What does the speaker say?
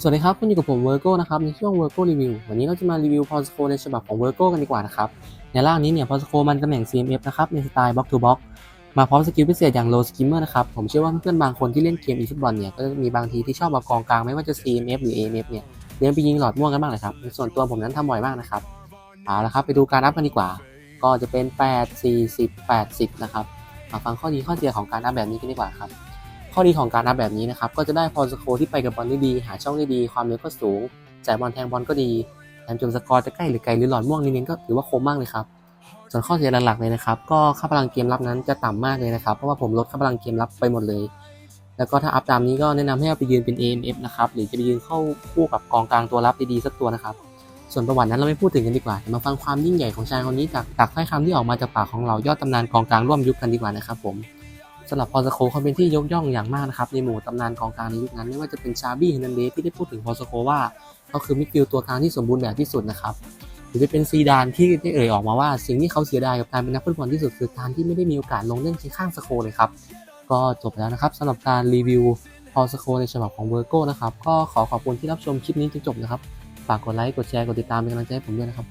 สวัสดีครับ คุณอยู่กับผมเวอร์โก้นะครับในช่วงเวอร์โก้รีวิววันนี้เราจะมารีวิวพอสโคในฉบับของเวอร์โก้กันดีกว่านะครับ ในร่างนี้เนี่ยพอสโคมันตำแหน่ง CMF นะครับในสไตล์บล็อกทูบล็อกมาพร้อมสกิลพิเศษอย่างโลสกิมเมอร์นะครับ ผมเชื่อว่าเพื่อนๆบางคนที่เล่นเกมอีฟุตบอลเนี่ยก็จะมีบางทีที่ชอบเอากองกลางไม่ว่าจะ CMF หรือ AMF เนี่ยเลี้ยงไปยิงหลอดม่วงกันบ้างเลยครับส่วนตัวผมนั้นทำบ่อยมากนะครับเอาละครับไปดูการอัพกันดีกว่า ก็จะเป็น 8 40 80 นะครับมาฟังข้อดีข้อเสียของการอัพแบบนี้กันดีกว่าครับ ข้อดีของการอัพแบบนี้นะครับก็จะได้พอลสโคที่ไปกับบอลได้ดี หาช่องได้ดี ความเร็วก็สูงจ่ายบอลแทงบอลก็ดีแถมจนสกอร์จะใกล้หรือไกลหรือหลอดม่วงนิดนึงก็ถือว่าคมมากเลยครับส่วนข้อเสียหลักๆเลยนะครับ ก็ค่าพลังเกมรับนั้นจะต่ำมากเลยนะครับ เพราะว่าผมลดค่าพลังเกมรับไปหมดเลย แล้วก็ถ้าอัพตามนี้ก็แนะนำให้เอาไปยืนเป็น AMF นะครับหรือจะไปยืนเข้าคู่กับกองกลางตัวรับดีๆสักตัวนะครับ ส่วนประวัตินั้นเราไม่พูดถึงกันดีกว่ามาฟังความยิ่งใหญ่ของชายคนนี้จากจากถ้อยคำที่ออกมาจากปากของเรายอดตำนานกองกลางร่วมยุคกันดีกว่านะครับผม สำหรับพอสโคเขาเป็นที่ยกย่องอย่างมากนะครับในหมู่ตำนานกองกลางในยุคนั้นไม่ว่าจะเป็นชาบี้เฮนันเดสที่ได้พูดถึงพอสโคว่าเขาคือมิดฟิลด์ตัวกลางที่สมบูรณ์แบบที่สุดนะครับหรือจะเป็นซีดานที่ได้เอ่ยออกมาว่า สิ่งที่เขาเสียดายกับการเป็นนักฟุตบอลที่สุดคือการที่ไม่ได้มีโอกาสลงเล่นเคียงข้างสโคเลยครับก็จบแล้วนะครับสำหรับการรีวิวพอสโคในฉบับของเวอร์โก้นะครับก็ขอขอบคุณที่รับชมคลิปนี้จนจบนะครับฝากกดไลค์กดแชร์กดติดตามเป็นกำลังใจให้ผมด้วยนะครับ